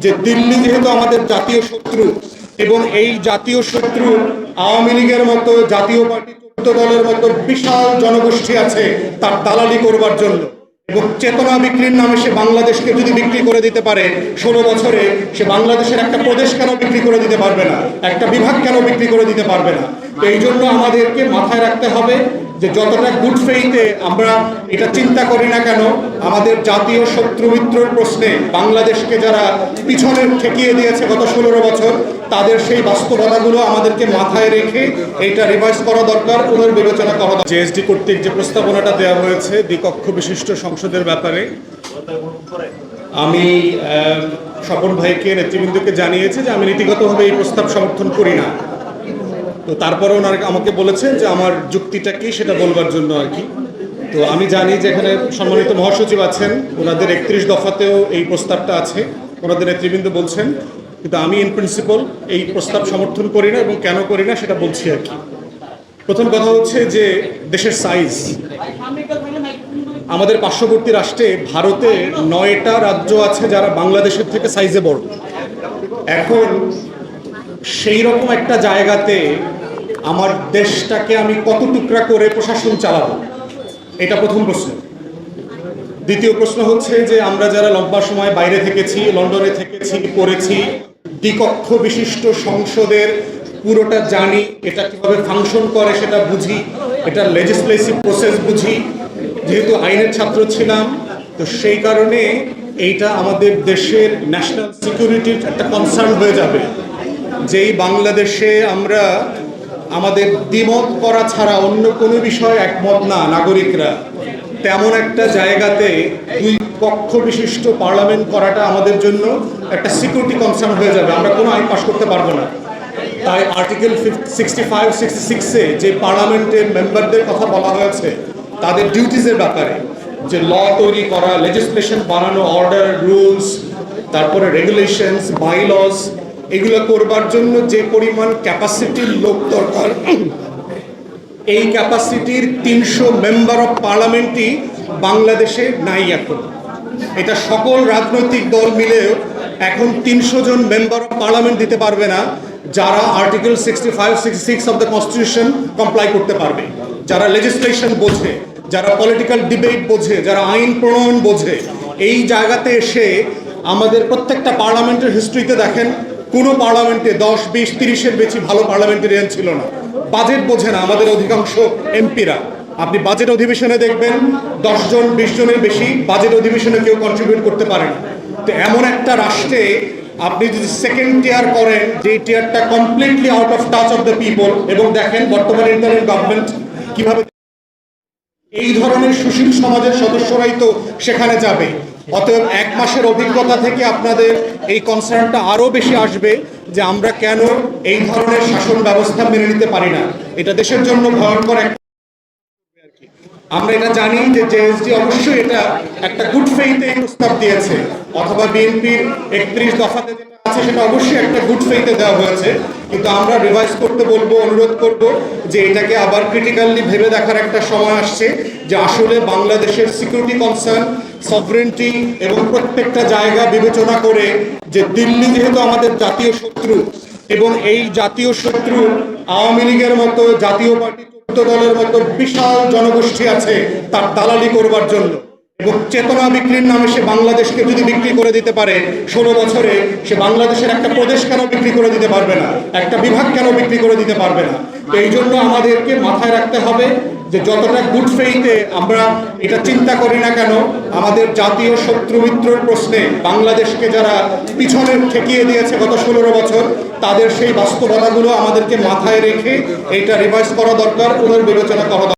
যে দিল্লি যেহেতু আমাদের জাতীয় শত্রু এবং এই জাতীয় শত্রু আওয়ামী লীগের মতো জাতীয় পার্টি দলের মতো বিশাল জনগোষ্ঠী আছে, তার দালালি করবার জন্য। এবং চেতনা বিক্রির নামে সে বাংলাদেশকে যদি বিক্রি করে দিতে পারে, ষোলো বছরে সে বাংলাদেশের একটা প্রদেশ কেন বিক্রি করে দিতে পারবে না? একটা বিভাগ কেন বিক্রি করে দিতে পারবে না? এই জন্য আমাদেরকে মাথায় রাখতে হবে যে যতটা গুড ফেইতে আমরা এটা চিন্তা করি না কেন, আমাদের জাতীয় শত্রু মিত্রর প্রশ্নে বাংলাদেশকে যারা পিছনে ঠেকিয়ে দিয়েছে গত ষোলো বছর, তাদের সেই বাস্তবতাগুলো আমাদেরকে মাথায় রেখে এটা রিভাইজ করা দরকার, পুনর্বিবেচনা করা দরকার। জেএসডি কর্তৃক যে প্রস্তাবনাটা দেওয়া হয়েছে, দ্বিকক্ষ বিশিষ্ট সংসদের ব্যাপারে, আমি স্বপন ভাইকে, নেতৃবৃন্দকে জানিয়েছি যে আমি নীতিগতভাবে এই প্রস্তাব সমর্থন করি না। তো তারপরে ওনার আমাকে বলেছেন যে আমার যুক্তিটা কি সেটা বলবার জন্য আর কি। তো আমি জানি যে এখানে সম্মানিত মহাসচিব আছেন, ওনাদের একত্রিশ দফাতেও এই প্রস্তাবটা আছে, ওনাদের নেতৃবৃন্দ বলছেন, কিন্তু আমি ইন প্রিন্সিপাল এই প্রস্তাব সমর্থন করি না এবং কেন করি না সেটা বলছি আর কি। প্রথম কথা হচ্ছে যে দেশের সাইজ আমাদের পার্শ্ববর্তী রাষ্ট্রে ভারতে নয়টা রাজ্য আছে যারা বাংলাদেশের থেকে সাইজে বড়। এখন সেই রকম একটা জায়গাতে আমার দেশটাকে আমি কত টুকরা করে প্রশাসন চালাবো? এটা প্রথম প্রশ্ন। দ্বিতীয় প্রশ্ন হচ্ছে যে আমরা যারা লম্বা সময় বাইরে থেকেছি, লন্ডনে থেকেছি, পড়েছি, দ্বিকক্ষ বিশিষ্ট সংসদের পুরোটা জানি, এটা কীভাবে ফাংশন করে সেটা বুঝি, এটা লেজিসলেটিভ প্রসেস বুঝি। যেহেতু আইনের ছাত্র ছিলাম, তো সেই কারণে এইটা আমাদের দেশের ন্যাশনাল সিকিউরিটির একটা কনসার্ন হয়ে যাবে। যেই বাংলাদেশে আমরা আমাদের দ্বিমত করা ছাড়া অন্য কোনো বিষয়ে একমত না, নাগরিকরা। তেমন একটা জায়গাতে দুই পক্ষ বিশিষ্ট পার্লামেন্ট করাটা আমাদের জন্য একটা সিকিউরিটি কনসার্ন হয়ে যাবে। আমরা কোনো আইন পাশ করতে পারব না। তাই আর্টিকেল সিক্সটি ফাইভ সিক্সটি সিক্সে যে পার্লামেন্টের মেম্বারদের কথা বলা হয়েছে, তাদের ডিউটিজের ব্যাপারে, যে ল তৈরি করা লেজিসলেশন বানানো অর্ডার রুলস তারপরে রেগুলেশনস বাইলস এগুলো করবার জন্য যে পরিমাণ ক্যাপাসিটির লোক দরকার, এই ক্যাপাসিটির তিনশো মেম্বার অফ পার্লামেন্টই বাংলাদেশে নাই এখন। এটা সকল রাজনৈতিক দল মিলেও এখন তিনশো জন মেম্বার অফ পার্লামেন্ট দিতে পারবে না, যারা article sixty five sixty six of the constitution comply করতে পারবে। যারা লেজিসলেশন বোঝে, যারা পলিটিক্যাল ডিবেট বোঝে, যারা আইন প্রণয়ন বোঝে, এই জায়গাতে এসে আমাদের প্রত্যেকটা পার্লামেন্টের হিস্ট্রিতে দেখেন কোনো পার্লামেন্টে দশ, বিশ, তিরিশের বেশি ভালো পার্লামেন্টেরিয়ান ছিল না। বাজেট বোঝে না আমাদের অধিকাংশ এমপিরা। আপনি বাজেট অধিবেশনে দেখবেন দশজন বিশ জনের বেশি বাজেট অধিবেশনে কেউ কন্ট্রিবিউট করতে পারে না। তো এমন একটা রাষ্ট্রে আপনি যদি সেকেন্ড টিয়ার করেন যে টিয়ারটা completely out of touch of the people এবং দেখেন বর্তমানে ইন্টারনেট গভর্নমেন্ট কীভাবে এই ধরনের সুশীল সমাজের সদস্যরাই তো সেখানে যাবে। অতএব এক মাসের অভিজ্ঞতা থেকে আপনাদের এই কনসার্নটা আরও বেশি আসবে যে আমরা কেন এই ধরনের শাসন ব্যবস্থা মেনে নিতে পারি না। এটা দেশের জন্য ভয়ঙ্কর আমরা এটা জানি যে জেএসডি অবশ্যই এটা একটা গুড ফেইতে প্রস্তাব দিয়েছে, অথবা বিএনপির একত্রিশ দফাতে যেটা আছে সেটা অবশ্যই একটা গুড ফেইতে দেওয়া হয়েছে। কিন্তু আমরা রিভাইজ করতে বলব, অনুরোধ করব যে এটাকে আবার ক্রিটিক্যালি ভেবে দেখার একটা সময় আসছে যে আসলে বাংলাদেশের সিকিউরিটি কনসার্ন সভরেন্টি এবং প্রত্যেকটা জায়গা বিবেচনা করে যে দিল্লি যেহেতু আমাদের জাতীয় শত্রু এবং এই জাতীয় শত্রু আওয়ামী লীগের মতো জাতীয় পার্টি দলের মতো বিশাল জনগোষ্ঠী আছে, তার দালালি করবার জন্য। এবং চেতনা বিক্রির নামে সে বাংলাদেশকে যদি বিক্রি করে দিতে পারে, ষোলো বছরে সে বাংলাদেশের একটা প্রদেশ কেন বিক্রি করে দিতে পারবে না? একটা বিভাগ কেন বিক্রি করে দিতে পারবে না? এই জন্য আমাদেরকে মাথায় রাখতে হবে যে যতটা গুড ফেইতে আমরা এটা চিন্তা করি না কেন, আমাদের জাতীয় শত্রু মিত্রর প্রশ্নে বাংলাদেশকে যারা পিছনে ঠেকিয়ে দিয়েছে গত ষোলো বছর, তাদের সেই বাস্তবতাগুলো আমাদেরকে মাথায় রেখে এটা রিভাইজ করা দরকার, পুনর্বিবেচনা করা